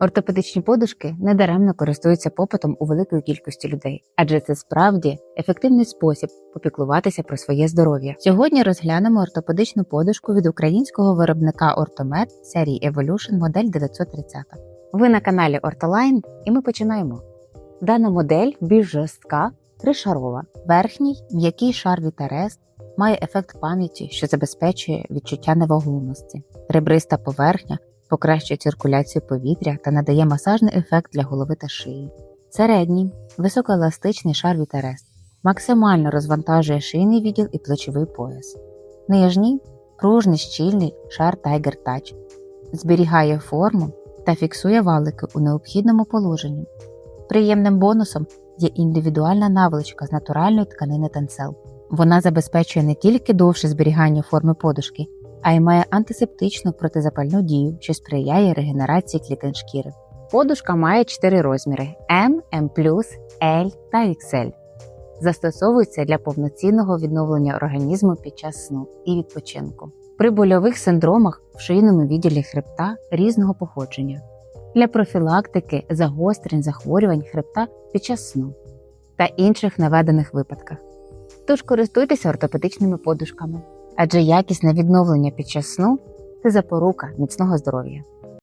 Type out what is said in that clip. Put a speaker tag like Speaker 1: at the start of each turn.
Speaker 1: Ортопедичні подушки недаремно користуються попитом у великої кількості людей, адже це справді ефективний спосіб попіклуватися про своє здоров'я. Сьогодні розглянемо ортопедичну подушку від українського виробника Ортомед серії Evolution модель 930. Ви на каналі Ортолайн, і ми починаємо. Дана модель більш жорстка, тришарова. Верхній м'який шар вітерес має ефект пам'яті, що забезпечує відчуття невагомості. Ребриста поверхня покращує циркуляцію повітря та надає масажний ефект для голови та шиї. Середній високоеластичний шар вітерес максимально розвантажує шийний відділ і плечовий пояс. Нижній пружний щільний шар Tiger Touch зберігає форму та фіксує валики у необхідному положенні. Приємним бонусом є індивідуальна наволочка з натуральної тканини тенцел. Вона забезпечує не тільки довше зберігання форми подушки, а й має антисептичну протизапальну дію, що сприяє регенерації клітин шкіри. Подушка має 4 розміри: M, M+, L та XL. Застосовується для повноцінного відновлення організму під час сну і відпочинку. При больових синдромах в шийному відділі хребта різного походження, для профілактики загострень захворювань хребта під час сну та інших наведених випадках. Тож користуйтеся ортопедичними подушками, адже якісне відновлення під час сну це запорука міцного здоров'я.